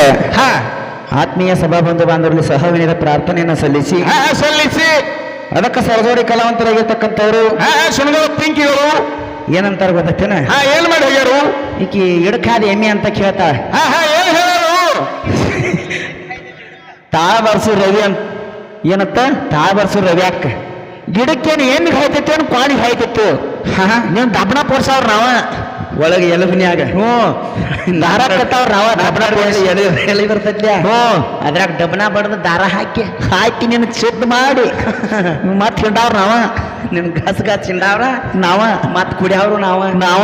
ಅದಕ್ಕೆ ಹಾ. ಆತ್ಮೀಯ ಸಭಾಬಂಧು ಬಾಂಧವರಲ್ಲಿ ಸಹವಿನದ ಪ್ರಾರ್ಥನೆಯನ್ನು ಸಲ್ಲಿಸಿ. ಹಾ, ಸಲ್ಲಿಸಿ. ಅದಕ್ಕೆ ಸರದೋಡಿ ಕಲಾವಂತರಾಗಿರ್ತಕ್ಕಂಥವ್ರು. ಹಾ ಪಿಂಕಿಗಳು ಏನಂತಾರ ಗೊತ್ತೇನ? ಹಾ ಏನ್ ಮಾಡಿ ಹೋಗ್ಯಾರು ಈಕಿ ಇಡಕಾದ ಎಮ್ಮೆ ಅಂತ ಕೇಳ್ತಾಳ ಹಾ ಹಾ ಏನ್ ಹೇಳೋರು ತಾಳ ಬರ್ಸು ರವಿ ಅಂತ. ಏನತ್ತ? ತಾಳ ಬರ್ಸು ರವಿ ಅಕ್ಕ ಗಿಡಕ್ಕೇನು ಏನು ಹಾಯ್ತಿತ್ತು ಏನು ಕ್ವಾಲಿ ಹಾಯ್ತಿತ್ತು? ಹಾ ನೀವು ದಬ್ಬಣ ಪೋರ್ಸವ್ರ ನಾವ. ಒಳಗೆ ಎಲುಬಿನ್ಯಾಗ ಹ್ಞೂ. ದಾರ ಕಟ್ಟವ್ರ ನಾವ ಎಲೆ ಎಲೆ ಹ್ಞೂ. ಅದ್ರಾಗ ಡಬ್ಬನ ಬಡ್ದು ದಾರ ಹಾಕಿ. ಹಾಕಿ ನಿನ್ನ ಶುದ್ಧ ಮಾಡಿ. ಮತ್ ಹಿಂಡಾವ್ರ ನಾವ. ನಿನ್ ಗಸ್ ಗಸ್ ಹಿಂಡಾವ್ರ? ನಾವ. ಮತ್ ಕುಡಿಯವ್ರು ನಾವ? ನಾವ.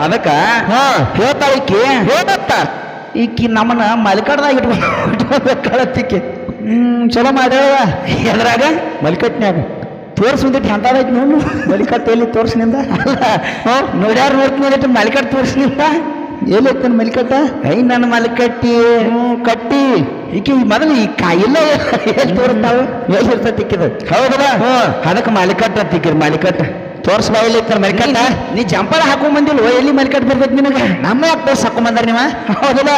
ಅದಕ್ಕ ಹಾ. ಹೇಳ್ತಾಳಿಕಿ. ಹೇಳತ್ತ ಈಕಿ ನಮ್ಮನ್ನ ಮಲ್ಕಡ್ದಾಗ ಇಟ್ಕೊಂಡ್ಬೇಕಳತ್ತಿಕ್ಕಿ ಹ್ಮ್ ಚಲೋ ಮಾಡ್ಯಾವ ಎದ್ರಾಗ? ಮಲ್ಕಟ್ನ್ಯಾಗ. ತೋರ್ಸ್ ಬಂದಿಟ್ಟು ಎಂತದೈತಿ ನೋಡು. ಮಲಿಕಟ್ಟು ಎಲ್ಲಿ ತೋರ್ಸಿನಿಂದ ನೋಡ್ಯಾರು ನೋಡ್ತೀನಿ ನೋಡಿಟ್ಟು ಮಲಿಕಟ್ಟು ತೋರ್ಸಿನಿಂದ. ಎಲ್ಲಿ ಹೋಗ್ತಾನೆ ಮಲಿಕಟ್ಟ ಐ ನನ್ನ ಮಲಿಕಟ್ಟಿ ಹ್ಞೂ ಕಟ್ಟಿ. ಈಕೆ ಮೊದಲು ಈ ಕಾಯಿಲ್ಲ ಎಲ್ಲಿ ತೋರಿಸ್ತಾವ? ಎಲ್ಲಿ ಇರ್ತೈತಿ ಇಕ್ಕಿದ ಹೌದಲ್ಲ ಹ್ಞೂ. ಅದಕ್ಕೆ ಮಲಿಕಟ್ಟ ತಿಕ್ಕಿರಿ ಮಲಿಕಟ್ಟ ತೋರ್ಸ್ ಬಾಯಲ್ಲಿ ಐತನ ಮಲಿಕಟ್ಟ ನೀ ಜಂಪಾಳ ಹಾಕೊಂಡ್ ಬಂದಿಲ್ಲ ಎಲ್ಲಿ ಮಲಿಕಟ್ ಬರ್ಬೇಕು ನಿನಗ? ನಮ್ಮ ಯಾಕೆ ತೋರ್ಸ್ ಹಾಕೊಂಡ್ ಬಂದ್ರ ನೀವ? ಹೌದಲ್ಲ?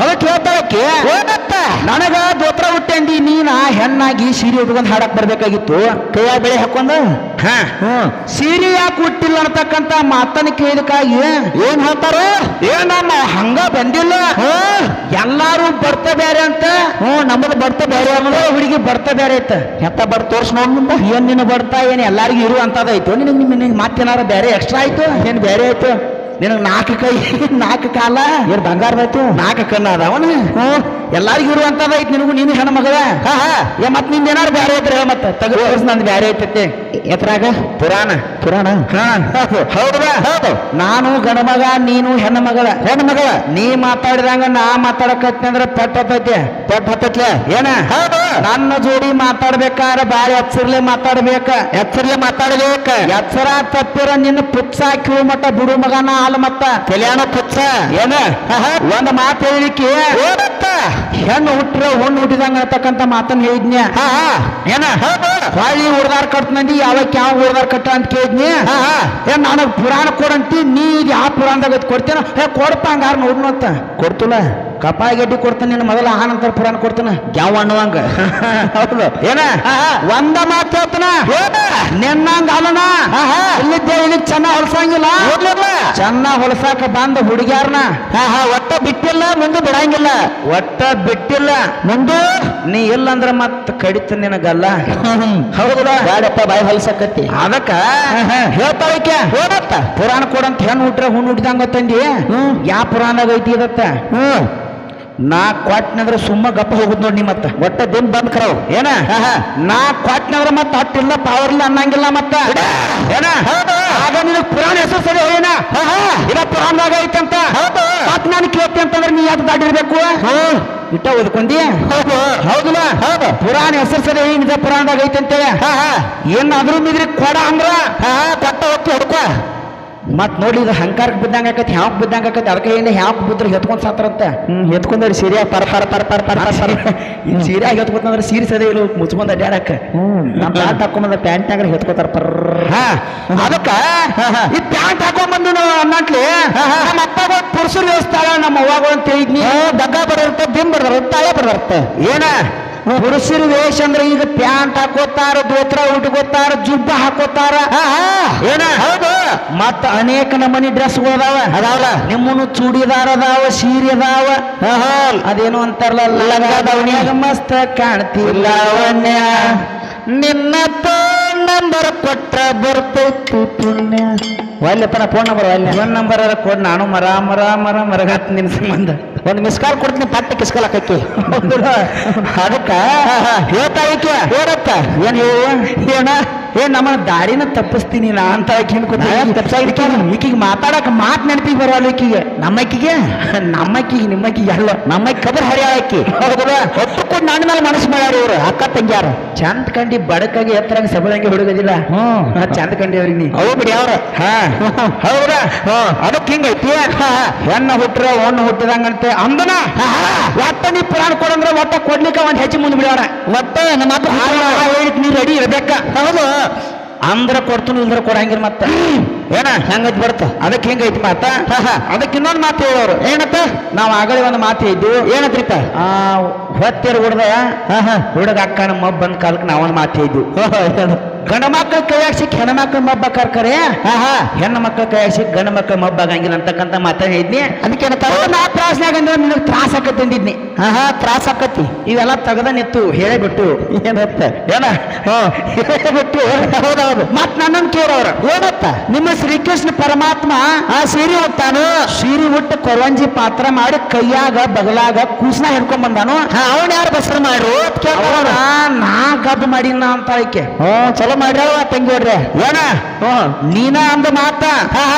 ಅದಕ್ಕೆ ಹೇಳ್ತಾಳಕ್ಕೆ ನನಗ ದೋತ್ರ ಹುಟ್ಟಂದಿ ನೀನ ಹೆಣ್ಣಾಗಿ ಸೀರೆ ಉಟ್ಕೊಂಡ್ ಹಾಡಕ್ ಬರ್ಬೇಕಾಗಿತ್ತು. ಕೈಯಾಗ ಬೆಳೆ ಹಾಕೊಂಡ? ಹಾ. ಹ್ಮ್. ಸೀರೆ ಯಾಕೆ ಹುಟ್ಟಿಲ್ಲ ಅಂತಕ್ಕಂತ ಮಾತನ್ನ ಕೇಳಿದಕ್ಕಾಗಿ ಏನ್ ಹೇಳ್ತಾರ? ಏನಮ್ಮ ಹಂಗ ಬಂದಿಲ್ಲ. ಎಲ್ಲಾರು ಬರ್ತ ಬೇರೆ ಅಂತ. ಹ್ಮ್ ನಮ್ಮದು ಬರ್ತ ಬೇರೆ ಅನ್ನೋದು ಹುಡುಗಿ ಬರ್ತ ಬೇರೆ ಐತ ಎತ್ತ ಬರ್ ತೋರ್ಸ್ ನೋಡ್ ಏನ್ ನಿನ್ನ ಬರ್ತಾ ಏನ್ ಎಲ್ಲಾರಿಗೂ ಇರು ಅಂತದೈತು ನಿನಗೆ ನಿಮ್ಮ ನಿನಗೆ ಮತ್ತೇನಾರ ಬೇರೆ ಎಕ್ಸ್ಟ್ರಾ ಆಯ್ತು? ಏನ್ ಬೇರೆ ಆಯ್ತು? ನಿನಗೆ ನಾಲ್ಕು ಕೈ ನಾಲ್ಕು ಕಾಲ? ಏನು ಬಂಗಾರ ಆಯ್ತು? ನಾಲ್ಕು ಕಣ್ಣ ಅದಾವನ? ಹ್ಞೂ ಎಲ್ಲಾರಿಗೂ ಇರುವಂತದೈತಿ ನಿನಗೂ ನೀನು ಹೆಣ್ಣು ಮಗದ ಹಾ ಹಾ. ಏ ಮತ್ನಿಂದ ಏನಾರು ಬ್ಯಾರೆ ಐತ್ರಿ ಮತ್ತೆ. ತಗೋ ನಂದು ಬ್ಯಾರೆ ಐತೈತಿ. ಎತ್ರಾಗ? ಪುರಾಣ. ಪುರಾಣ? ಹಾ. ಹೌದಾ. ಹೌದು. ನಾನು ಗಂಡ ಮಗ ನೀನು ಹೆಣ್ಣು ಮಗಳ. ಹೆಣ್ಣು ಮಗಳ. ನೀ ಮಾತಾಡಿದಂಗ ನಾ ಮಾತಾಡಕತ್ತಿ ಅಂದ್ರೆ ಪಟ್ಟ ಹತ್ತೈತಿ. ಪಟ್ ಹತ್ತೈತ್ಲೆ? ಏನ? ಹೌದು. ನನ್ನ ಜೋಡಿ ಮಾತಾಡ್ಬೇಕಾದ್ರೆ ಬಾರಿ ಎಚ್ಚರ್ಲೆ ಮಾತಾಡ್ಬೇಕ. ಎಚ್ಚರ್ಲೆ ಮಾತಾಡ್ಬೇಕ. ಎಚ್ಚರ ತಪ್ಪಿರ ನಿನ್ನ ಪುಚ್ಚ ಕಿವಿ ಮಟ್ಟ ಬಿಡು ಮಗನ? ಹಾಲು ಮತ್ತ ಕಲ್ಯಾಣ ಪುತ್ಸ ಏನ? ಒಂದ್ ಮಾತು ಹೇಳಿಕ್ಕೆ ಹೆಣ್ಣು ಹುಟ್ಟಿರ ಹುಣ್ಣು ಹುಟ್ಟಿದಂಗ ಅಂತಕ್ಕಂತ ಮಾತನ್ನ ಹೇಳಿದ್ನ್ಯ? ಏನ? ಹೊಳ್ಳಿ ಉಡ್ದಾರ್ ಕಟ್ತಂದಿ ಯಾವಕ್ಕೆ ಯಾವ ಉಡ್ದಾರ್ ಕಟ್ಟ ಅಂತ ಕೇಳಿದ್ನಿ ಏನ್ ನನಗ್ ಪುರಾಣ ಕೊಡಂತಿ ನೀ ಯಾವ ಪುರಾಣದಾಗ ಕೊಡ್ತೇನ? ಹೇ ಕೊಡಪ್ಪ ಹಂಗಾರ ನೋಡ್ನು ಅಂತ. ಕೊಡ್ತಿಲ್ಲ ಕಪಾಯಿ ಗಡ್ಡಿ ಕೊಡ್ತಾನೆ ನಿನ್ನ ಮೊದಲ ಆನಂತರ ಪುರಾಣ ಕೊಡ್ತಾನ? ಯಾವ ಅನ್ನುವಂಗ ಹೌದು. ಏನ? ಒಂದ ಮಾತು ಹೇಳ್ತಾನ? ನಿನ್ನಂಗ ಅಲ್ಲನ ಇಲ್ಲಿದ್ದೆ ಇಲ್ಲಿ ಚೆನ್ನ ಹೊಲಸಂಗಿಲ್ಲ? ಚೆನ್ನ ಹೊಲಸಾಕ ಬಂದ ಹುಡುಗ್ಯಾರನ? ಒಟ್ಟ ಬಿಟ್ಟಿಲ್ಲ ಮುಂದೆ ಬಿಡಂಗಿಲ್ಲ. ಒಟ್ಟ ಬಿಟ್ಟಿಲ್ಲ. ಮುಂದೆ? ನೀ ಇಲ್ಲಂದ್ರ ಮತ್ತ ಕಡಿತ ನಿನಗಲ್ಲ. ಹೌದಲ್ಲ ಬ್ಯಾಡಪ್ಪ ಬಾಯಿ ಹೊಲಸಕತ್ತಿ. ಅದಕ್ಕ? ಹೇಳ್ತಾಳಕ್ಕೆ ಹೇಳತ್ತ ಪುರಾಣ ಕೊಡಂತ ಹೆಣ್ಣು ಹುಟ್ರೆ ಹುಣ್ಣು ಹುಟ್ಟಿದಂಗ ಗೊತ್ತಂದಿ ಯಾ ಪುರಾಣದಾಗ ಐತಿ ಇದತ್ತ? ಹ್ಮ್. ನಾ ಕ್ವಾಟ್ನಂದ್ರ ಸುಮ್ಮ ಗಪ್ಪ ಹೋಗುದು ನೋಡಿ ನಿಮ್ಮ ಮತ್ತ. ಒಟ್ಟ ದಿನ ಬಂದ್ ಕರವ್ ಏನ? ನಾ ಕ್ವಾಟ್ನಂದ್ರ ಮತ್ತ ಅಟ್ಟಿಲ್ಲ ಪವರ್ ಇಲ್ಲ ಅನ್ನಂಗಿಲ್ಲ ಮತ್ತ. ಏನ? ಆಗ ನಿನ್ ಪುರಾಣ ಹೆಸರು ಸರಿ ಏನ ಇದ ಪುರಾಣದಾಗ ಐತಂತ. ಮತ್ ನಾನು ಕೇಳ್ತಿ ಅಂತಂದ್ರೆ ನೀ ಯಾವ್ದು ದಾಟಿರ್ಬೇಕು? ಇಟ್ಟ ಓದ್ಕೊಂಡಿ? ಹೌದಲ್ಲ? ಹೌದು. ಪುರಾಣ ಹೆಸರು ಸರಿ ಏನಿದೆ ಪುರಾಣದಾಗ ಐತಂತೇಳಿ ಏನಾದ್ರೂ ಅದ್ರ ಮಿದ್ರಿ ಕೊಡ ಅಂದ್ರ? ಕೊಟ್ಟ ಹೋಗ್ತಿ ಹೊಡ್ಕೊ. ಮತ್ ನೋಡಿ ಇದು ಹಂಕಾರಕ್ಕೆ ಬಿದ್ದಂಗೆ ಆಕತಿ ಹ್ಯಾಕ್ ಬಿದ್ದಂಗೆ ಆಕತಿ ಅದಕ್ಕೆ ಏನು ಹ್ಯಾಕ್ ಬಿದ್ದರೆ ಹೆತ್ಕೊಂಡು ಸಾತ್ರಂತ? ಹ್ಞೂ ಹೆತ್ಕೊಂಡ್ರಿ ಸೀರೆ ಪರ ಪರ ಪರ ಪರ ಪರ ಪರ ಇನ್ನು ಸೀರೆ ಹೆತ್ಕೊತಂದ್ರೆ ಸೀರೆ ಸದೇ ಇಲ್ಲ ಮುಚ್ಕೊಂಡ್ ಹ್ಞೂ ನಮ್ಮ ಪ್ಯಾಂಟ್ ಹಾಕೊಂಬಂದ ಪ್ಯಾಂಟ್ನಾಗ ಎತ್ಕೋತಾರ ಪರ್ ಅದಕ್ಕ ಈ ಪ್ಯಾಂಟ್ ಹಾಕೊಂಬಂದು ನಾವು ಅನ್ನಟ್ಲಿ ನಮ್ಮ ಅಪ್ಪ ಪುರುಷರು ವ್ಯವಸ್ಥೆ ನಮ್ಮ ಅವ್ವಾಗ ಅಂತ ಹೇಳಿದ್ನಿ ದಗ್ಗ ಬರೋರ್ತ ಬಿಮ್ ಬಡ್ದಾರ ತಾಳೆ ಬಡ್ದಾರ್ತ ಏನ? ಪುರುಷರ ವೇಷ ಅಂದ್ರೆ ಈಗ ಪ್ಯಾಂಟ್ ಹಾಕೋತಾರ ದೋತ್ರ ಉಟ್ಕೋತಾರ ಜುಬ್ಬ ಹಾಕೋತಾರ. ಏನ? ಹೌದು. ಮತ್ತ ಅನೇಕ ನಮನಿ ಡ್ರೆಸ್ಗಳು ಅದಾವ. ಅದಾವಲ್ಲ. ನಿಮ್ಮನ್ನು ಚೂಡಿದಾರ ಅದಾವ ಸೀರೆ ಅದಾವ. ಅದೇನು ಅಂತಾರಲ್ಲ ಮಸ್ತ್ ಕಾಣ್ತಿಲ್ಲ ಅವನ್ಯ ನಿನ್ನ ಫೋನ್ ನಂಬರ್ ಕೊಟ್ಟ ಬರ್ತೈತಿ ಪುಣ್ಯ. ಒಲ್ಲೆಪ್ಪನ ಫೋನ್ ನಂಬರ್ ಒಲ್ಲೆ ಫೋನ್ ನಂಬರ್ ಕೊಡ್. ನಾನು ಮರ ಮರ ಮರ ಮರಗತ್ ನಿನ್ ಸಂಬಂಧ. ಒಂದು ಮಿಸ್ ಕಾಲ್ ಕೊಡ್ತೀನಿ ಪಟ್ಟ ಕಿಸ್ಕೊಳಕೈತಿ. ಅದಕ್ಕ ಹೇಳ್ತಾಳಿಕೆ ಹೇಳತ್ತ ಏನ್ ಹೇಳುವ ಏನ? ಏ ನಮ್ಮ ದಾರಿನ ತಪ್ಪಿಸ್ತೀನಿ ನಾ ಅಂತ ತಪ್ಪಿಸಾಗಿದ್ದಕ್ಕೆ ಈಕಿಗೆ ಮಾತಾಡಕ್ ಮಾತ್ ನೆನಪಿಗೆ ಬರೋಲ್ಲ ಈಕಿಗೆ. ನಮ್ಮಕ್ಕಿಗೆ? ನಮ್ಮಕ್ಕಿಗೆ ನಿಮ್ಮಕ್ಕಿಗೆ ಅಲ್ಲ ನಮ್ಮಕ್ಕಿ ಕಬರ್ ಹರಿಯಾಕಿ ಹೌದಲ್ಲ ಒಟ್ಟುಕೊಂಡು ನನ್ನ ಮೇಲೆ ಮನಸ್ಸು ಮಾಡ್ಯಾರ ಇವ್ರು ಅಕ್ಕ ತಂಗ್ಯಾರ. ಚಂದ ಕಂಡಿ ಬಡಕಾಗಿ ಎತ್ತರಂಗ ಸಬಳಂಗೆ ಹುಡುಗದಿಲ್ಲ. ಹ್ಞೂ. ಚಂದ ಕಂಡಿ ಅವ್ರಿಗೆ ನೀ. ಹೌದು ಬಿಡಿ ಅವ್ರ. ಹಾ. ಹೌದಾ? ಅದಕ್ಕೆ ಹಿಂಗೈತಿ? ಹೆಣ್ಣ ಹುಟ್ಟ್ರ ಒಣ್ಣ ಹುಟ್ಟಿದಂಗಂತೆ ಅಂದನ? ಒಟ್ಟ ನೀ ಪ್ರಾಣ ಕೊಡಂದ್ರೆ ಒಟ್ಟ ಕೊಡ್ಲಿಕ್ಕೆ ಒಂದು ಹೆಚ್ಚು ಮುಂದೆ ಬಿಡ್ಯಾರ ಒಟ್ಟ ನಮ್ಮ ನೀ ರೆಡಿ ಇರ್ಬೇಕ. ಹೌದು. ಅಂದ್ರ ಕೊಡ್ತೀನಿ ಇಲ್ದ್ರ ಕೊಡಂಗಿಲ್ಲ ಮತ್ತ. ಏನ? ಹೆಂಗೈತಿ ಬರ್ತ ಅದಕ್ಕೆ ಹೆಂಗೈತಿ ಮಾತ? ಅದಕ್ಕೆ ಇನ್ನೊಂದು ಮಾತು ಹೇಳೋರು. ಏನತ್ತ ನಾವು ಆಗಲಿ ಒಂದು ಮಾತು ಇದ್ದು ಏನತ್ರಿಪ ಆ ಹೊತ್ತಿರ ಹುಡ್ದ ಹುಡುಗ ಅಕ್ಕನ ಮಬ್ಬನ್ ಬಂದ ಕಾಲಕ್ಕೆ ನಾವೊಂದು ಮಾತು ಇದ್ದು ಗಂಡ ಮಕ್ಕಳ ಕೈಯಾಗ ಸಿಕ್ಕಿ ಹೆಣ್ಣು ಮಕ್ಕಳ ಮಬ್ಬ ಕರ್ಕರೆ? ಹೆಣ್ಣು ಮಕ್ಕಳ ಕೈಯಾಗ ಸಿಕ್ಕಿ ಗಂಡ ಮಕ್ಕಳ ಮಬ್ಬ ಆಗಂಗಿಲ್ಲ ಅಂತಕ್ಕಂತ ಮಾತಾಡಿದ್ನಿ ಅದಕ್ಕೆ ನಾ ತ್ರಾಸ್ನಾಗ ಅಂದ್ರೆ ನಿನಗೆ ತ್ರಾಸ ಆಕತಿ ಅಂದಿದ್ನಿ. ಹಾ ಹಾ ತ್ರಾಸ ಆಕತಿ ಇವೆಲ್ಲ ತಗದ ನಿತ್ತು ಹೇಳಬಿಟ್ಟು. ಏನತ್ತ? ಏನ? ಹೇಳೇಬಿಟ್ಟು ಹೌದೌದು. ಮತ್ ನನ್ನನ್ನು ಕೇಳೋರು ಏನತ್ತ? ನಿಮ್ಮ ಶ್ರೀಕೃಷ್ಣ ಪರಮಾತ್ಮ ಆ ಸೀರೆ ಹುಟ್ಟಾನು ಸೀರೆ ಹುಟ್ಟು ಕೊರಂಜಿ ಪಾತ್ರ ಮಾಡಿ ಕೈಯಾಗ ಬಗಲಾಗ ಕೂಸ್ನ ಹಿಡ್ಕೊಂಡ್ ಬಂದಾನು. ಅವನ್ ಯಾರು ಬಸರು ಮಾಡು ನಾ ಗಬ್ಬು ಮಾಡಿನ ಅಂತ ಆಯ್ಕೆ. ಹ್ಮ್ ಚಲೋ ಮಾಡ್ಯಾವ ತಂಗಿ ನೋಡ್ರಿ ಏನ? ನೀನ ಅಂದ ಮಾತ?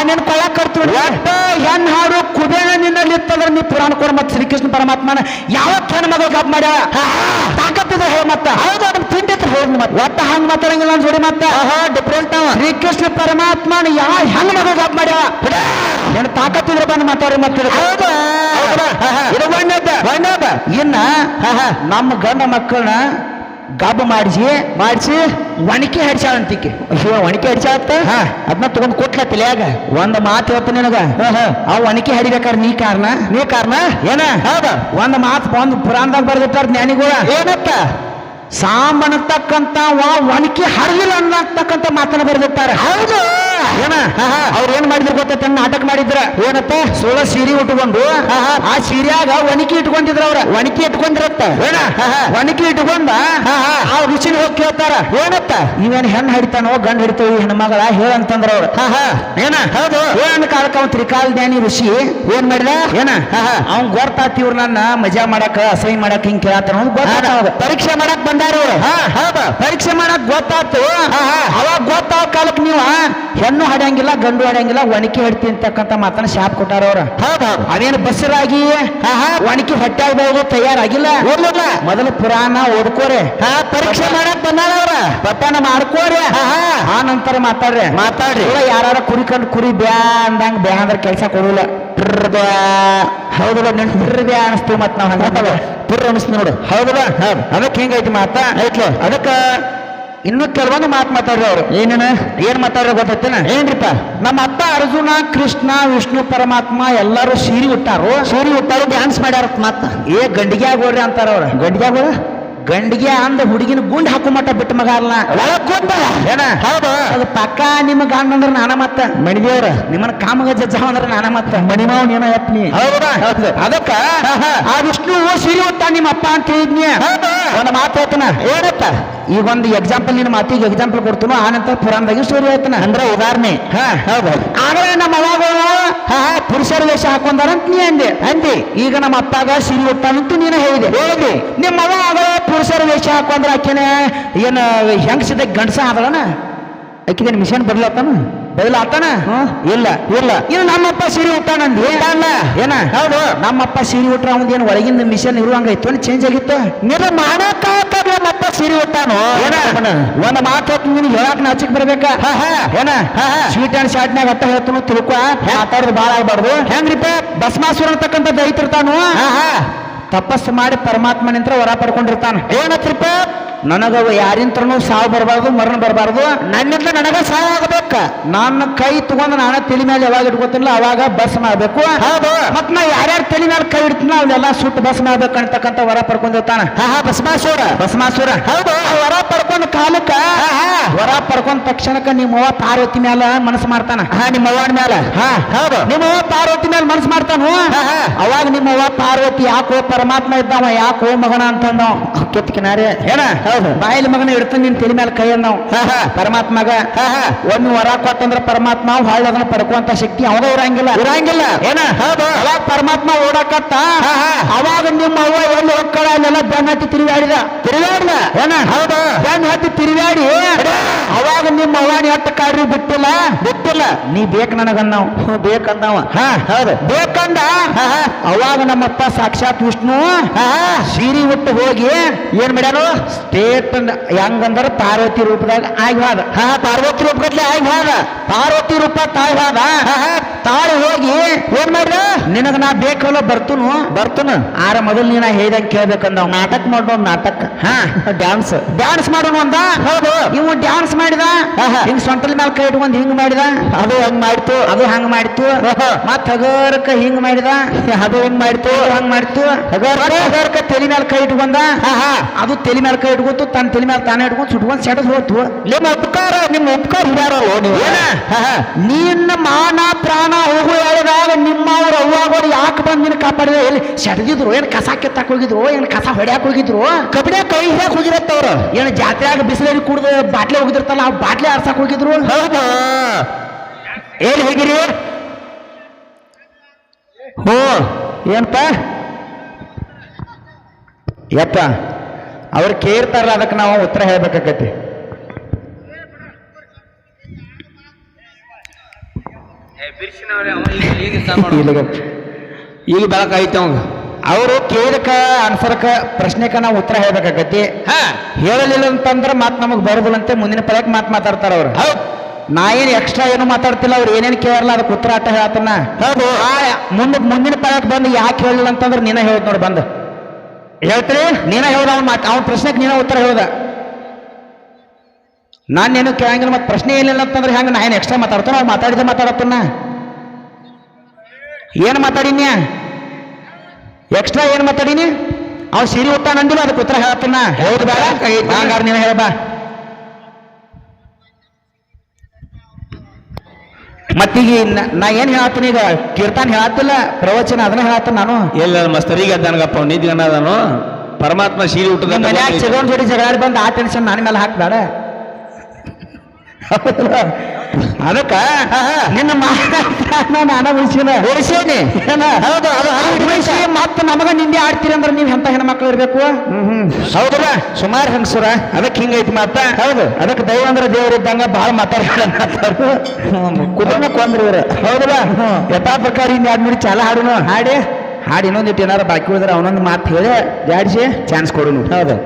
ನಿನ್ ಕೊಳ್ಳ ಕರ್ತೀವಿ ಒಟ್ಟ ಹೆಣ್ ಹಾಡು ಕುಬೇರ ನಿನ್ನಲ್ಲಿ ಇತ್ತಂದ್ರ ನೀ ಪುರಾಣ ಕೊಡ ಮತ್ತೆ ಶ್ರೀಕೃಷ್ಣ ಪರಮಾತ್ಮನ ಯಾವ ಹೆಣ್ ಮಗಳು ಗಪ್ ಮಾಡ್ಯಾವ? ತಾಕತ್ತಿದೆ ಹೇಳ ಮತ್ತ. ಹೌದು ಅದನ್ನ ತಿಂಡಿತ್ತು ಹೇಳ ಮತ್ತ. ಒಟ್ಟ ಹಂಗ್ ಮಾತಾಡಂಗಿಲ್ಲ ಅಂತ ಜೋಡಿ ಮತ್ತ. ಡಿಫ್ರೆಂಟ್ ಶ್ರೀಕೃಷ್ಣ ಪರಮಾತ್ಮನ ಯಾವ ಹೆಣ್ ಮಗಳು ಗಪ್ ಮಾಡ್ಯಾವ? ಏನ್ ತಾಕತ್ತಿದ್ರೆ ಬಂದು ಮಾತಾಡಿ ಮತ್ತೆ ಹೌದು. ಇದು ಒಣ್ಣದ ಒಣ್ಣದ ಇನ್ನ ನಮ್ಮ ಗಂಡ ಮಕ್ಕಳನ್ನ ಗಬ್ಬ ಮಾಡಿಸಿ ಮಾಡಿಸಿ. ಒಣಕೆ ಹಡ್ಸಾಳಂತಿಕೆ ಅಯ್ಯೋ ಒಣಕೆ ಹಾ. ಅದನ್ನ ತಗೊಂಡ್ ಕೊಟ್ಲ ತಲೆಯಾಗ? ಒಂದ್ ಮಾತು ಹೇಳ್ತ ನಿನಗ. ಆ ಒಣಕೆ ಹಡಿಬೇಕಾರೆ ನೀ ಕಾರಣ? ನೀ ಕಾರಣ? ಏನ? ಹೌದ. ಒಂದ್ ಮಾತು ಒಂದ್ ಪುರಾಣದಾಗ ಬರ್ದಿಟ್ಟಾರ ಜ್ಞಾನಿಗಳ. ಏನತ್ತ? ಸಾಂಬನತಕ್ಕಂತ ಒಣಕೆ ಹರಿಲಿಲ್ಲ ಅನ್ನತಕ್ಕಂತ ಮಾತನ್ನ ಬರೆದಿರ್ತಾರೆ ಹೌದು. ಅವ್ರು ಏನ್ ಮಾಡಿದ್ರು ಗೊತ್ತ? ನಾಟಕ ಮಾಡಿದ್ರ. ಏನಪ್ಪ? ಸೋಳ ಸೀರೆ ಉಟ್ಕೊಂಡು. ಆ ಸೀರೆಯಾಗ ಒಣಕಿ ಇಟ್ಕೊಂಡಿದ್ರ ಅವ್ರ. ಒಣಕಿ ಇಟ್ಕೊಂಡಿರತ್ತ? ಏನ? ಒಣಕಿ ಇಟ್ಕೊಂಡ? ಆ ರುಚಿನ ಹೋಗಿ ಕೇಳ್ತಾರ. ಏನತ್ತ? ಇವನ್ ಹೆಣ್ಣು ಹಿಡಿತಾನೋ ಗಂಡ ಹಿಡಿತಾವ ಈ ಹೆಣ್ಮಗಳ ಹೇಳಂತಂದ್ರ ಅವ್ರ. ಏನ? ಹೌದು. ಏನ್ ಕಾಲಕ್ಕ ಅವ್ ತ್ರಿಕಾಲ್ ಜ್ಞಾನಿ ಋಷಿ? ಏನ್ ಮಾಡಿದ? ಏನ? ಅವ್ನ್ ಗೊತ್ತಾತಿ ಇವ್ರ ನನ್ನ ಮಜಾ ಮಾಡಕ್ ಅಸಹ್ಯ ಮಾಡಕ್ ಹಿಂಗ್ ಕೇಳತ್ತಾರ ಪರೀಕ್ಷೆ ಮಾಡಕ್ ಬಂದಾರ ಅವ್ರು. ಹೌದು. ಪರೀಕ್ಷೆ ಮಾಡಕ್ ಗೊತ್ತಾತು. ಅವಾಗ ಗೊತ್ತಾವ ಕಾಲಕ್ ನೀವು ಹೆಣ್ಣು ಹಡ್ಯಂಗಿಲ್ಲ ಗಂಡು ಆಡಂಗಿಲ್ಲ ಒಣಕಿ ಹಿಡ್ತಿ ಅಂತಕ್ಕಂತ ಮಾತನ್ನ ಶಾಪ್ ಕೊಟ್ಟಾರ ಅವ್ರ. ಅದೇನು ಬಸರಾಗಿ? ಒಣಕಿ ಹೊಟ್ಟೆ ಆಗ್ಬೋದು ತಯಾರಾಗಿಲ್ಲ. ಮೊದಲು ಪುರಾಣ ಓದ್ಕೋರೆ. ಪರೀಕ್ಷೆ ಮಾಡಕ್ ಬಂದಾರ ಅವ್ರ. ಪಟ್ಟಣ ಮಾಡ್ಕೋರಿ. ಆ ನಂತರ ಮಾತಾಡ್ರಿ. ಮಾತಾಡ್ರಿ. ಯಾರು ಕುರಿ ಕಂಡು ಕುರಿ ಬ್ಯಾ ಅಂದಂಗ ಬ್ಯಾ ಅಂದ್ರೆ ಕೆಲಸ ಕೊಡೋಲ್ಲ. ಟ್ರ್ ಬ್ಯಾ. ಅನಿಸ್ತೀವಿ ಮತ್ ನಾವ್ ಹಂಗ ಪುರ್ ಅನಿಸ್ತೀವಿ ನೋಡು. ಹೌದಲ್ಲ? ಹೌದು. ಅದಕ್ಕೆ ಹೆಂಗೈತಿ ಮಾತಾ. ಐತ್ಲ ಅದಕ್ಕ ಇನ್ನು ಕೆಲವೊಂದು ಮಾತು ಮಾತಾಡ್ರಿ ಅವರು. ಏನೇನ ಏನ್ ಮಾತಾಡ್ರಿ ಗೊತ್ತೈತೇನ? ಏನ್ರಿಪ್ಪ? ನಮ್ಮ ಅಪ್ಪ ಅರ್ಜುನ ಕೃಷ್ಣ ವಿಷ್ಣು ಪರಮಾತ್ಮ ಎಲ್ಲರೂ ಸೀರಿ ಹುಟ್ಟಾರು ಸೀರಿ ಹುಟ್ಟಾರು ಡ್ಯಾನ್ಸ್ ಮಾಡ್ಯಾರ ಮತ್ತ. ಏ ಗಂಡಿಗೆ ಆಗೋರಿ ಅಂತಾರ ಅವ್ರ. ಗಂಡಿಗೆ ಆಗೋರ? ಗಂಡಿಗೆ ಅಂದ ಹುಡುಗಿನ ಗುಂಡ್ ಹಾಕು ಮಟ್ಟ ಬಿಟ್ಟ ಮಗ ಅಲ್ಲ. ಏನ? ಹೌದು. ಅದು ಪಕ್ಕ ನಿಮ್ಮ ಗಂಡ ಅಂದ್ರೆ ನಾನ ಮತ್ತ. ಮಣಿದೇವ್ರ? ನಿಮ್ಮನ ಕಾಮಗ ಜಜ್ಜ ಅಂದ್ರೆ ನಾನ ಮತ್ತ. ಮಣಿಮಾವ್ ನೀನ ಯಪ್ನಿ ಹೌದಾ? ಅದಕ್ಕ ಆ ವಿಷ್ಣು ಸೀರೆ ಹುಟ್ಟ ನಿಮ್ಮ ಅಪ್ಪ ಅಂತ ಹೇಳಿದ್ನಿ. ಒಂದು ಮಾತು ಹೇಳ್ತಾನ? ಏನತ್ತ ಈಗ ಒಂದು ಎಕ್ಸಾಂಪಲ್ ನಿನ್ನ ಮಾತಿಗೆ ಎಕ್ಸಾಂಪಲ್ ಕೊಡ್ತೀನೋ ಆ ನಂತರ ಪುರಾಣದಾಗ ಸ್ಟೋರಿ ಹೇಳ್ತಾನ ಅಂದ್ರೆ ಉದಾಹರಣೆ. ಹಾ. ಹೌದು. ಆಗಲೇ ನಮ್ಮ ಅವಾಗ ಹಾ ಪುರುಷರ ವೇಷ ಹಾಕೊಂಡಾರ ಅಂತ ನೀ ಅಂದೆ. ಅಂದಿ. ಈಗ ನಮ್ಮ ಅಪ್ಪಾಗ ಸಿರಿ ಅಂತ ನೀನು ಹೇಳಿದೆ. ಹೇಳಿದೆ. ನಿಮ್ಮ ಅವ ಆಗಲೇ ಪುರುಷರ ವೇಷ ಹಾಕೊಂಡ್ರ ಆಕೆನೆ ಏನು ಹೆಂಗಸಿದ ಗಂಡಸ ಆದಳನ? ಆಕಿದೇನು ಮಿಷನ್ ಬದಲಾತಾನ ಇಲ್ಲ ಇಲ್ಲ. ಇನ್ನು ನಮ್ಮಪ್ಪ ಸೀರೆ ಹುಟ್ಟಾನಂದಿ ಅಲ್ಲ ಏನ? ಹೌದು. ನಮ್ಮಪ್ಪ ಸೀರೆ ಉಟ್ರ ಏನು ಒಳಗಿಂದ ಮಿಷನ್ ಇರುವಂಗಾಯ್ತು ಚೇಂಜ್ ಆಗಿತ್ತು? ನೀವು ಮಾಡಕ್ಕಾಗ ನಮ್ಮಪ್ಪ ಸೀರೆ ಹುಟ್ಟಾನು ಏನ? ಒಂದು ಮಾತು ನೀನು ಹೇಳಕ್ ನಾಚಿಕ್ ಬರ್ಬೇಕ? ಏನ? ಸ್ವೀಟ್ ಅಂಡ್ ಶಾಟ್ನಾಗ ಅಟ್ಟ ಹೇಳ್ತಾನು ತಿಳ್ಕೊ. ಮಾತಾಡೋದು ಬಾಳ ಆಗ್ಬಾರ್ದು. ಹೆಂಗ್ರಿಪ್ಪ ಭಸ್ಮಾಸುರ ಅಂತಕ್ಕಂಥ ದೈತಿರ್ತಾನು ತಪಸ್ಸು ಮಾಡಿ ಪರಮಾತ್ಮ ನಿಂತ್ರ ವರ ಪಡ್ಕೊಂಡಿರ್ತಾನ. ಏನತ್ರಿಪ್ಪ ನನಗ ಯಾರಿಂತ್ರನೂ ಸಾವು ಬರಬಾರ್ದು ಮರಣ ಬರಬಾರ್ದು. ನನ್ನಿಂದ ನನಗ ಸಾವು ಆಗಬೇಕ. ನನ್ನ ಕೈ ತಗೊಂಡು ನಾನು ತಲೆ ಮೇಲೆ ಯಾವಾಗ ಇಟ್ಕೋತಿಲ್ಲ ಅವಾಗ ಬಸ್ ಮಾಡಬೇಕು. ಹೌದು ಮತ್ ನಾ ಯಾರ್ಯಾರು ತಲೆ ಮೇಲೆ ಕೈ ಇಡ್ತೀನ ಅವನ್ನೆಲ್ಲ ಸುಟ್ಟು ಬಸ್ ಮಾಡ್ಬೇಕು ಅಂತಕ್ಕಂತ ವರ ಪಡ್ಕೊಂಡಿರ್ತಾನ ಹಾ ಹಾ ಭಸ್ಮಾಸುರ ಭಸ್ಮಾಸುರ ಹೌದು ವರ ಪಡ್ಕೊಂಡ್ ಕಾಲಕ್ಕ ವರ ಪಡ್ಕೊಂಡ್ ತಕ್ಷಣಕ್ಕ ನಿಮ್ಮವ್ವ ಪಾರ್ವತಿ ಮ್ಯಾಲ ಮನಸ್ಸು ಮಾಡ್ತಾನ. ಹಾ ನಿಮ್ಮ ಅವ್ವನ ಮ್ಯಾಲ. ಹಾ. ಹೌದು ನಿಮ್ಮವ್ವ ಪಾರ್ವತಿ ಮ್ಯಾಲ ಮನಸ್ಸು ಮಾಡ್ತಾನ? ಅವಾಗ ನಿಮ್ಮವ್ವ ಪಾರ್ವತಿ ಯಾಕೋ ಪರಮಾತ್ಮ ಇದ್ದಾವ ಯಾಕೋ ಮಗನ ಅಂತಂದವ್ ಕೆತ್ತಿಕಿನಾರೆ ಏನ ಹೌದು. ಬಾಯಲ್ಲಿ ಮಗನ ಇಡ್ತಾನೆ ನಿನ್ ತಲೆ ಮೇಲೆ ಕೈ ನಾವು ಪರಮಾತ್ಮಗ. ಒಮ್ಮೆ ವರ ಕೊಟ್ಟಂದ್ರ ಪರಮಾತ್ಮ ಹೊಳ್ಳ ಅದನ್ನ ಪಡ್ಕೊಂತ ಶಕ್ತಿ ಅವಾಗ ಇರಂಗಿಲ್ಲ. ಇರಂಗಿಲ್ಲ. ಏನ? ಹೌದು. ಅವಾಗ ಪರಮಾತ್ಮ ಓಡಾಕತ್ತ? ಅವಾಗ ನಿಮ್ಮ ಅವ್ವ ಎಲ್ಲಿ ಹೋಗ್ಕಳ ಅಲ್ಲೆಲ್ಲ ಬೆನ್ನ ಹತ್ತಿ ತಿರುಗಾಡಿದ. ತಿರುಗಾಡಿದ. ಏನ? ಹೌದು. ಬೆನ್ನ ಹತ್ತಿ ತಿರುಗಾಡಿ. ಅವಾಗ ನಿಮ್ಮ ಅವಾಣಿ ಹತ್ತ ಕಾಡ್ರಿ ಬಿಟ್ಟಿಲ್ಲ? ಬಿಟ್ಟಿಲ್ಲ. ನೀ ಬೇಕು ನನಗನ್ನವ್. ಹ್ಞೂ ಬೇಕಂದವ. ಹೌದು. ಬೇಕಂದ? ಅವಾಗ ನಮ್ಮಪ್ಪ ಸಾಕ್ಷಾತ್ ವಿಷ್ಣು ಸೀರಿ ಉಟ್ಟು ಹೋಗಿ ಏನ್ ಮಾಡ್ಯಾನು ಸ್ಟೇಟ್ ಹೆಂಗಂದ್ರೆ ಪಾರ್ವತಿ ರೂಪದಾಗ ಆಗಿ ಹೋದ ಹಾ ಪಾರ್ವತಿ ರೂಪದಲ್ಲಿ ಆಗಿ ಹೋದ ಪಾರ್ವತಿ ರೂಪ ತಾಯಿ ಹೋದ ತಾಳಿ ಹೋಗಿ ಏನ್ ಮಾಡ್ರ ನಿನಗ ನಾ ಬೇಕಲ್ಲ ಬರ್ತನು? ಬರ್ತನು. ಆರ ಮೊದಲು ನೀನ ಹೇಳ್ದಂಗೆ ಕೇಳ್ಬೇಕಂದ ನಾಟಕ ಮಾಡೋಣ ನಾಟಕ. ಹಾ. ಡ್ಯಾನ್ಸ್ ಡ್ಯಾನ್ಸ್ ಮಾಡೋಣ ಅಂದ? ಹೌದು. ಇವು ಡ್ಯಾನ್ಸ್ ಮಾಡಿದ? ಹಿಂಗ್ ಸೊಂಟಲ್ ಮೇಲೆ ಕೈ ಇಟ್ಕೊಂಡು ಹಿಂಗ್ ಮಾಡಿದ? ಅದು ಹಂಗ್ ಮಾಡ್ತು? ಅದು ಹಂಗ್ ಮಾಡ್ತು. ಮತ್ ಹಗರಕ ಹಿಂಗ್ ಮಾಡಿದ? ಅದು ಹಿಂಗ್ ಮಾಡ್ತು? ಹಂಗ್ ಮಾಡ್ತು. ಹಗರ್ಕ? ತಲೆ ಮೇಲೆ ಕೈ ಇಟ್ಕೊಂಡ? ಅದು ತಲೆ ಮೇಲೆ ಕೈ ಇಟ್ಕೊತು ತನ್ನ ತಲೆ ಮೇಲೆ ತಾನೇ ಇಟ್ಕೊಂಡು ಸುಟ್ಕೊಂಡು ಸೆಡದ್ ಹೋತು ನಿಮ್ಮ ಉಪಕಾರ ನಿಮ್ಮ ಉಪಕಾರ ಹಿಡ್ಯಾರಲ್ಲ ನೀವು? ನಿನ್ನ ಮಾನ ಪ್ರಾಣ ಹೋಗು ಹೇಳಿದಾಗ ನಿಮ್ಮವ್ರ ಅವ್ವಾಗೋರು ಯಾಕೆ ಬಂದು ನಿನ್ನ ಕಾಪಾಡಿದ್ರೆ ಎಲ್ಲಿ ಸೆಡದಿದ್ರು ಏನು ಕಸ ಕೆತ್ತಾಕ್ ಹೋಗಿದ್ರು ಏನು ಕಸ ಹೊಡ್ಯಾಕ್ ಹೋಗಿದ್ರು? ಕಬಡ್ಡಿ ಕೈ ಹಿಡ್ಯಾಕ್ ಹೋಗಿರತ್ತವ್ರು ಏನು ಜಾತ್ರೆಯಾಗ ಬಿಸಿಲಲ್ಲಿ ಕುಡ್ದು ಬಾಟ್ಲೆ ಹೋಗಿದಿರ್ತಲ್ಲ ಆ ಬಾಟ್ಲೆ ಆರ್ಸಕ್ ಹೋಗಿದ್ರು? ಹೌದಾ? ಏನು ಹೋಗಿರಿ? ಹೋ ಏನಪ್ಪ? ಯಪ್ಪ. ಅವ್ರು ಕೇಳ್ತಾರಲ್ಲ ಅದಕ್ಕೆ ನಾವು ಉತ್ತರ ಹೇಳ್ಬೇಕಾಕತಿ ಇಲ್ಲಿಗೆ. ಈಗ ಬೆಳಕಾಯ್ತು ಅವಂಗ. ಅವರು ಕೇಳಕ ಅನ್ಸರ್ಕ ಪ್ರಶ್ನೆಕ ನಾವು ಉತ್ತರ ಹೇಳ್ಬೇಕಾಗತಿ ಹಾ. ಹೇಳಲಿಲ್ಲ ಅಂತಂದ್ರೆ ಮಾತು ನಮಗೆ ಬರೋದಿಲ್ಲಂತೆ ಮುಂದಿನ ಪದಕ್ಕೆ ಮಾತು ಮಾತಾಡ್ತಾರ ಅವ್ರು. ಹೌದ್. ನಾ ಏನು ಎಕ್ಸ್ಟ್ರಾ ಏನು ಮಾತಾಡ್ತಿಲ್ಲ ಅವ್ರು ಏನೇನು ಕೇಳಲ್ಲ ಅದಕ್ಕೆ ಉತ್ತರ ಆಟ ಹೇಳ್ತಾನ. ಹೌದು. ಮುಂದೆ ಮುಂದಿನ ಪದಕ್ಕೆ ಬಂದು ಯಾಕೆ ಹೇಳಿಲ್ಲ ಅಂತಂದ್ರೆ ನೀನ ಹೇಳ್ದು ನೋಡಿ ಬಂದು. ಹೇಳ್ತೀರಿ ನೀನ ಹೇಳ್ದ ಅವ್ನ ಮಾತು ಅವ್ನ ಪ್ರಶ್ನೆಗೆ ನೀನ ಉತ್ತರ ಹೇಳ್ದ. ನಾನೇನು ಕೇಳಂಗಿಲ್ಲ ಮತ್ತೆ ಪ್ರಶ್ನೆ ಏನಿಲ್ಲ ಅಂತಂದ್ರೆ ಹೆಂಗೆ ನಾ ಏನು ಎಕ್ಸ್ಟ್ರಾ ಮಾತಾಡ್ತಾನ ಅವ್ರು ಮಾತಾಡಿದ ಮಾತಾಡತ್ತನ್ನ ಏನು ಮಾತಾಡಿನ್ಯ ಎಕ್ಸ್ಟ್ರಾ ಏನು ಮಾತಾಡೀನಿ? ಅವ್ನು ಸಿರಿ ಉತ್ತಾನಂದಿಲ್ಲ ನಂದಿಲ್ಲ ಅದಕ್ಕೆ ಉತ್ತರ ಹೇಳತ್ತನ್ನ ಹೌದು ಬೇಡ. ಹಂಗಾರ ನೀನು ಹೇಳ ಮತ್ತೀಗ ನ- ಏನ್ ಹೇಳತ್ತೀನಿ ಈಗ? ಕೀರ್ತನ ಹೇಳತ್ತಿಲ್ಲ ಪ್ರವಚನ ಅದನ್ನ ಹೇಳತ್ತ ನಾನು. ಎಲ್ಲ ಮಸ್ತರಿಗೆ ಅದ್ದಾನಗಪ್ಪ ನಿದ್ದೆ ಅದನು. ಪರಮಾತ್ಮ ನಿಮ್ಮ ಹುಟ್ಟದ ಮನ್ಯಾಗ ಚಿಗೋನ್ ಜೋಡಿ ಜಗಳ ಬಂದು ಆ ಟೆನ್ಷನ್ ನನ್ನ ಮೇಲೆ ಹಾಕ್ಬೇಡ. ಅದಕ್ಕ? ನಿನ್ನ ನಾನ ಉಳಿಸಿನ ಉಳಿಸೇನಿ ಹೌದು ಅದು ಉಳಿಸಿ ಮತ್ತೆ ನಮಗ ನಿಂದೆ ಆಡ್ತೀರಿ ಅಂದ್ರೆ ನೀವು ಎಂತ ಹೆಣ್ಮಕ್ಳು ಇರ್ಬೇಕು? ಹೌದ್ರ ಸುಮಾರು ಹೆಂಗಸುರ. ಅದಕ್ಕೆ ಹಿಂಗೈತಿ ಮಾತ? ಹೌದು. ಅದಕ್ಕೆ ದೈವ ಅಂದ್ರೆ ದೇವ್ರ ಇದ್ದಂಗ ಬಹಳ ಮಾತಾಡ್ತಾರೆ ಮಾತಾಡು ಕುದುರ್ನ ಕೊಂದ್ರಿ ಇವ್ರು. ಹೌದಲ್ಲ ಯಥಾ ಪ್ರಕಾರ ಇನ್ ಎರಡ್ ಚಾಲ ಹಾಡುನು ಹಾಡಿ. ಹಾಡಿ ಇನ್ನೊಂದಿಟ್ಟು ಏನಾರ ಬಾಕಿ ಉಳಿದ್ರೆ ಅವನೊಂದು ಮಾತು ಹೇಳಿ ಜಾಡಿಸಿ ಚಾನ್ಸ್ ಕೊಡುನು ಹೌದು.